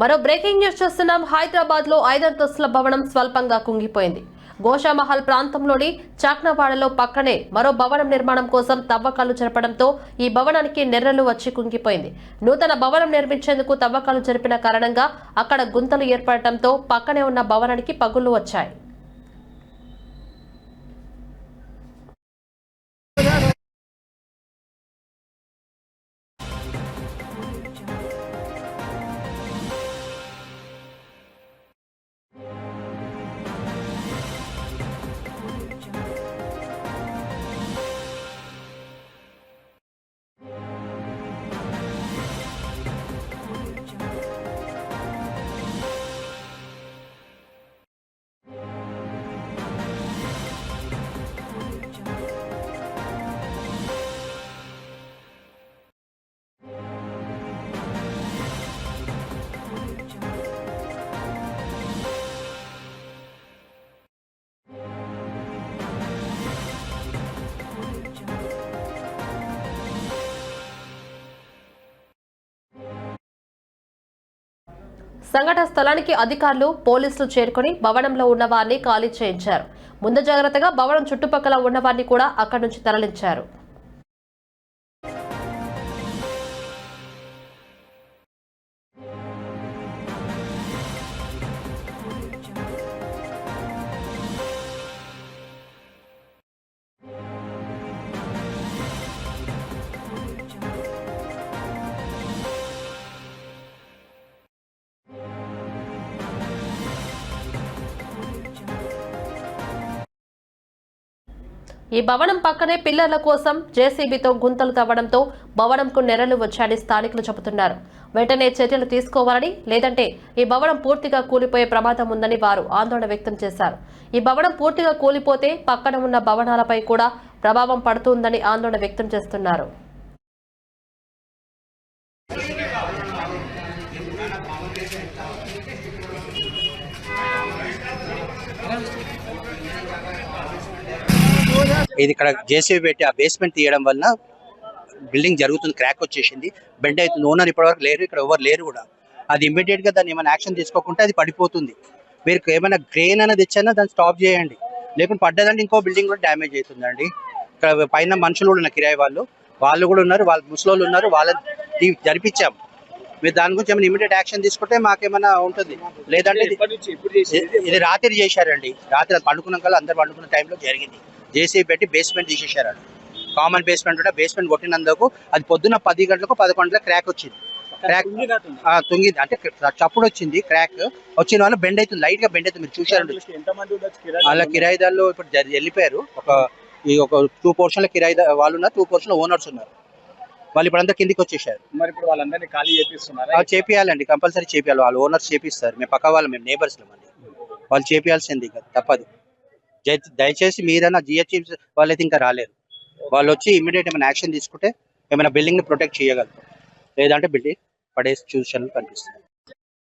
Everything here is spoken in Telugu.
మరో బ్రేకింగ్ న్యూస్ చూస్తున్నాం. హైదరాబాద్లో ఐదంతస్తుల భవనం స్వల్పంగా కుంగిపోయింది. గోషామహల్ ప్రాంతంలోని చాక్నవాడలో పక్కనే మరో భవనం నిర్మాణం కోసం తవ్వకాలు జరపడంతో ఈ భవనానికి నెర్రలు వచ్చి కుంగిపోయింది. నూతన భవనం నిర్మించేందుకు తవ్వకాలు జరిపిన కారణంగా అక్కడ గుంతలు ఏర్పడటంతో పక్కనే ఉన్న భవనానికి పగుళ్ళు వచ్చాయి. సంఘటన స్థలానికి అధికారులు పోలీసులు చేరుకుని భవనంలో ఉన్న వారిని ఖాళీ చేయించారు. ముందు జాగ్రత్తగా భవనం చుట్టుపక్కల ఉన్న వారిని కూడా అక్కడి నుంచి తరలించారు. ఈ భవనం పక్కనే పిల్లర్ల కోసం జేసీబీతో గుంతలు తవ్వడంతో భవనంకు నెరలు వచ్చాయని స్థానికులు చెబుతున్నారు. వెంటనే చర్యలు తీసుకోవాలని లేదంటే ఈ భవనం పూర్తిగా కూలిపోయే ప్రమాదం ఉందని వారు ఆందోళన వ్యక్తం చేశారు. ఈ భవనం పూర్తిగా కూలిపోతే పక్కన ఉన్న భవనాలపై కూడా ప్రభావం పడుతుందని ఆందోళన వ్యక్తం చేస్తున్నారు. ఇది ఇక్కడ జేసీబీ పెట్టి ఆ బేస్మెంట్ తీయడం వలన బిల్డింగ్ జరుగుతుంది క్రాక్ వచ్చేసింది. బెండ్ అవుతుంది ఓనర్ ఇప్పటివరకు లేరు ఇక్కడ ఎవరు లేరు కూడా. అది ఇమ్మీడియట్గా దాన్ని ఏమైనా యాక్షన్ తీసుకోకుంటే అది పడిపోతుంది. మీరు ఏమైనా గ్రెయిన్ అనేది ఇచ్చినా దాన్ని స్టాప్ చేయండి. లేకుంటే పడ్డదంటే ఇంకో బిల్డింగ్ కూడా డ్యామేజ్ అవుతుందండి. ఇక్కడ పైన మనుషులు కూడా ఉన్నారు కిరాయి వాళ్ళు. వాళ్ళు కూడా ఉన్నారు వాళ్ళు ముసలోళ్ళు ఉన్నారు వాళ్ళని జరిపించాము జరిపించాం. మీరు దాని గురించి ఏమైనా ఇమీడియట్ యాక్షన్ తీసుకుంటే మాకేమైనా ఉంటుంది. లేదంటే ఇది- రాత్రి చేశారండి. రాత్రి అది పండుకున్న కల్లా అందరు పండుకున్న టైంలో జరిగింది. జేసీ పెట్టి బేస్మెంట్ తీసేశారు కామన్ బేస్మెంట్ ఉంటే బేస్మెంట్ కొట్టినందుకు అది పొద్దున్న పది గంటలకు పదకొండు గంటలకు క్రాక్ వచ్చింది క్రాక్ తుంగింది అంటే చప్పుడు వచ్చింది క్రాక్ వచ్చిన వాళ్ళు బెండ్ అవుతుంది లైట్గా బెండ్ అవుతుంది. మీరు కిరాయి వాళ్ళ కిరాయిదారులు ఇప్పుడు వెళ్ళిపోయారు. ఒక ఈ ఒక టూ పోర్షన్లో కిరాయి వాళ్ళు ఉన్నారు టూ పోర్షన్లో ఓనర్స్ ఉన్నారు. వాళ్ళు ఇప్పుడు అంతా కిందికి వచ్చేసారు. మరి ఇప్పుడు వాళ్ళందరినీ ఖాళీ చేపిస్తున్నారా? చేపియాలండి కంపల్సరీ చేపియాలి. వాళ్ళు ఓనర్స్ చేపిస్తారు. మేము పక్క వాళ్ళు మేము నేబర్స్ అండి. వాళ్ళు చేపియాల్సింది ఇంకా తప్పదు. దయచేసి మీరైనా జిహెచ్ఎం వాళ్ళైతే ఇంకా రాలేరు. వాళ్ళు వచ్చి ఇమీడియట్ ఏమైనా యాక్షన్ తీసుకుంటే ఏమైనా బిల్డింగ్ని ప్రొటెక్ట్ చేయగలరు లేదంటే బిల్డింగ్ పడే సూచనలు కనిపిస్తాయి